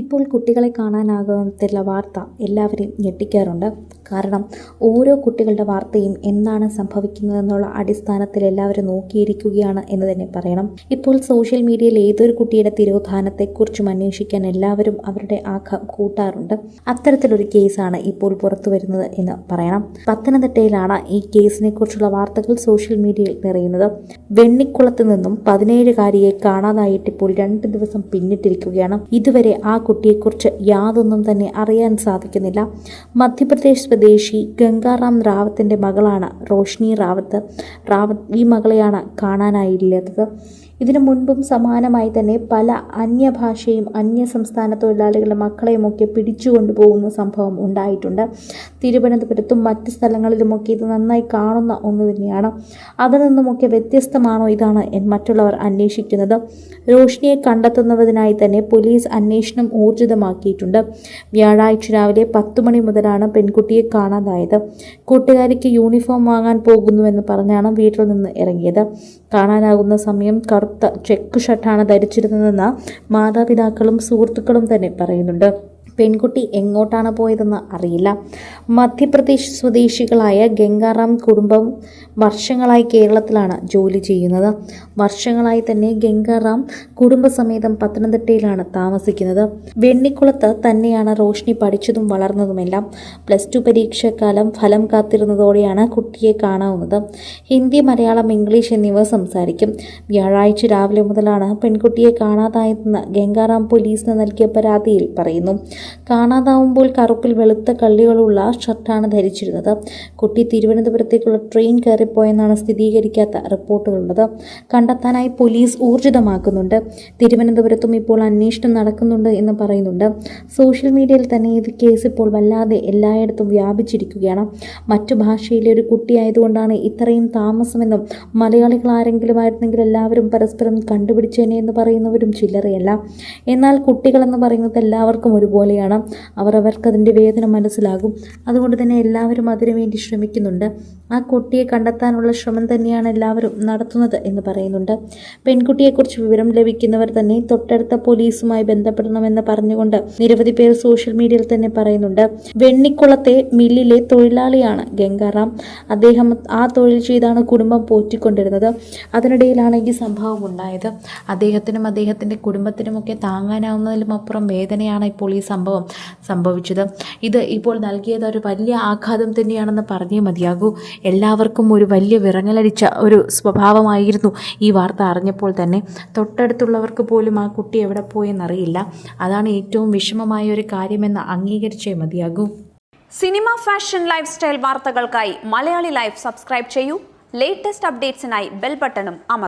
ഇപ്പോൾ കുട്ടികളെ കാണാനാകാത്തുള്ള വാർത്ത എല്ലാവരെയും ഞെട്ടിക്കാറുണ്ട്. കാരണം ഓരോ കുട്ടികളുടെ വാർത്തയും എന്താണ് സംഭവിക്കുന്നതെന്നുള്ള അടിസ്ഥാനത്തിൽ എല്ലാവരും നോക്കിയിരിക്കുകയാണ് എന്ന് തന്നെ പറയണം. ഇപ്പോൾ സോഷ്യൽ മീഡിയയിൽ ഏതൊരു കുട്ടിയുടെ തിരോധാനത്തെക്കുറിച്ചും അന്വേഷിക്കാൻ എല്ലാവരും അവരുടെ ആഘം കൂട്ടാറുണ്ട്. അത്തരത്തിലൊരു കേസാണ് ഇപ്പോൾ പുറത്തു വരുന്നത് എന്ന് പറയണം. പത്തനംതിട്ടയിലാണ് ഈ കേസിനെ കുറിച്ചുള്ള വാർത്തകൾ സോഷ്യൽ മീഡിയയിൽ നിറയുന്നത്. വെണ്ണിക്കുളത്ത് നിന്നും പതിനേഴുകാരിയെ കാണാതായിട്ട് ഇപ്പോൾ രണ്ട് ദിവസം പിന്നിട്ടിരിക്കുകയാണ്. ഇതുവരെ ആ കുട്ടിയെക്കുറിച്ച് യാതൊന്നും തന്നെ അറിയാൻ സാധിക്കുന്നില്ല. മധ്യപ്രദേശ് സ്വദേശി ഗംഗാറാം റാവത്തിന്റെ മകളാണ് റോഷ്നി റാവത്ത്. റാവത്ത് ഈ മകളെയാണ് കാണാനായില്ലാത്തത്. ഇതിനു മുൻപും സമാനമായി തന്നെ പല അന്യഭാഷയും അന്യ സംസ്ഥാന തൊഴിലാളികളുടെ മക്കളെയുമൊക്കെ പിടിച്ചുകൊണ്ടുപോകുന്ന സംഭവം ഉണ്ടായിട്ടുണ്ട്. തിരുവനന്തപുരത്തും മറ്റ് സ്ഥലങ്ങളിലുമൊക്കെ ഇത് നന്നായി കാണുന്ന ഒന്ന് തന്നെയാണ്. അതിൽ നിന്നുമൊക്കെ വ്യത്യസ്തമാണോ ഇതാണ് മറ്റുള്ളവർ അന്വേഷിക്കുന്നത്. റോഷിനിയെ കണ്ടെത്തുന്നതിനായി തന്നെ പോലീസ് അന്വേഷണം ഊർജിതമാക്കിയിട്ടുണ്ട്. വ്യാഴാഴ്ച രാവിലെ പത്ത് മണി മുതലാണ് പെൺകുട്ടിയെ കാണാതായത്. കൂട്ടുകാരിക്ക് യൂണിഫോം വാങ്ങാൻ പോകുന്നുവെന്ന് പറഞ്ഞാണ് വീട്ടിൽ നിന്ന് ഇറങ്ങിയത്. കാണാനാകുന്ന സമയം കറുത്ത ചെക്ക് ഷർട്ടാണ് ധരിച്ചിരുന്നതെന്ന് മാതാപിതാക്കളും സുഹൃത്തുക്കളും തന്നെ പറയുന്നുണ്ട്. പെൺകുട്ടി എങ്ങോട്ടാണ് പോയതെന്ന് അറിയില്ല. മധ്യപ്രദേശ് സ്വദേശികളായ ഗംഗാറാം കുടുംബം വർഷങ്ങളായി കേരളത്തിലാണ് ജോലി ചെയ്യുന്നത്. വർഷങ്ങളായി തന്നെ ഗംഗാറാം കുടുംബസമേതം പത്തനംതിട്ടയിലാണ് താമസിക്കുന്നത്. വെണ്ണിക്കുളത്ത് തന്നെയാണ് റോഷ്നി പഠിച്ചതും വളർന്നതുമെല്ലാം. പ്ലസ് ടു പരീക്ഷാക്കാലം ഫലം കാത്തിരുന്നതോടെയാണ് കുട്ടിയെ കാണാവുന്നത്. ഹിന്ദി മലയാളം ഇംഗ്ലീഷ് എന്നിവ സംസാരിക്കും. വ്യാഴാഴ്ച രാവിലെ മുതലാണ് പെൺകുട്ടിയെ കാണാതായതെന്ന് ഗംഗാറാം പോലീസിന് നൽകിയ പരാതിയിൽ പറയുന്നു. കാണാതാവുമ്പോൾ കറുപ്പിൽ വെളുത്ത കള്ളികളുള്ള ഷർട്ടാണ് ധരിച്ചിരുന്നത്. കുട്ടി തിരുവനന്തപുരത്തേക്കുള്ള ട്രെയിൻ കയറിപ്പോയെന്നാണ് സ്ഥിരീകരിക്കാത്ത റിപ്പോർട്ടുകളുള്ളത്. കണ്ടെത്താനായി പോലീസ് ഊർജിതമാക്കുന്നുണ്ട്. തിരുവനന്തപുരത്തും ഇപ്പോൾ അന്വേഷണം നടക്കുന്നുണ്ട് എന്ന് പറയുന്നുണ്ട്. സോഷ്യൽ മീഡിയയിൽ തന്നെ ഇത് കേസ് ഇപ്പോൾ വല്ലാതെ എല്ലായിടത്തും വ്യാപിച്ചിരിക്കുകയാണ്. മറ്റു ഭാഷയിലെ ഒരു കുട്ടിയായതുകൊണ്ടാണ് ഇത്രയും താമസമെന്നും മലയാളികൾ ആരെങ്കിലും ആയിരുന്നെങ്കിൽ എല്ലാവരും പരസ്പരം കണ്ടുപിടിച്ചേനെ എന്ന് പറയുന്നവരും ചില്ലറയല്ല. എന്നാൽ കുട്ടികളെന്ന് പറയുന്നത് എല്ലാവർക്കും ഒരുപോലെയാണ് അവർ അവർക്കതിന്റെ വേദന മനസ്സിലാകും. അതുകൊണ്ട് തന്നെ എല്ലാവരും അതിനുവേണ്ടി ശ്രമിക്കുന്നുണ്ട്. ആ കുട്ടിയെ കണ്ടെത്താനുള്ള ശ്രമം തന്നെയാണ് എല്ലാവരും നടത്തുന്നത് എന്ന് പറയുന്നുണ്ട്. പെൺകുട്ടിയെക്കുറിച്ച് വിവരം ലഭിക്കുന്നവർ തന്നെ തൊട്ടടുത്ത പോലീസുമായി ബന്ധപ്പെടണമെന്ന് പറഞ്ഞുകൊണ്ട് നിരവധി പേർ സോഷ്യൽ മീഡിയയിൽ തന്നെ പറയുന്നുണ്ട്. വെണ്ണിക്കുളത്തെ മില്ലിലെ തൊഴിലാളിയാണ് ഗംഗാറാം. അദ്ദേഹം ആ തൊഴിൽ ചെയ്താണ് കുടുംബം പോറ്റിക്കൊണ്ടിരുന്നത്. അതിനിടയിലാണ് ഈ സംഭവം ഉണ്ടായത്. അദ്ദേഹത്തിനും അദ്ദേഹത്തിന്റെ കുടുംബത്തിനുമൊക്കെ താങ്ങാനാവുന്നതിലും അപ്പുറം വേദനയാണ് ഇപ്പോൾ ഈ സംഭവം സംഭവിച്ചത്. ഇത് ഇപ്പോൾ നൽകിയത് ഒരു വലിയ ആഘാതം തന്നെയാണെന്ന് പറഞ്ഞേ മതിയാകൂ. എല്ലാവർക്കും ഒരു വലിയ വിറങ്ങലടിച്ച ഒരു സ്വഭാവമായിരുന്നു ഈ വാർത്ത അറിഞ്ഞപ്പോൾ തന്നെ. തൊട്ടടുത്തുള്ളവർക്ക് പോലും ആ കുട്ടി എവിടെ പോയെന്നറിയില്ല. അതാണ് ഏറ്റവും വിഷമമായ ഒരു കാര്യമെന്ന് അംഗീകരിച്ചേ മതിയാകൂ. സിനിമ ഫാഷൻ ലൈഫ് സ്റ്റൈൽ വാർത്തകൾക്കായി മലയാളി ലൈഫ് സബ്സ്ക്രൈബ് ചെയ്യൂ. ലേറ്റസ്റ്റ് അപ്ഡേറ്റ്സിനായി ബെൽ ബട്ടണും അമർ